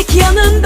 Tek yanında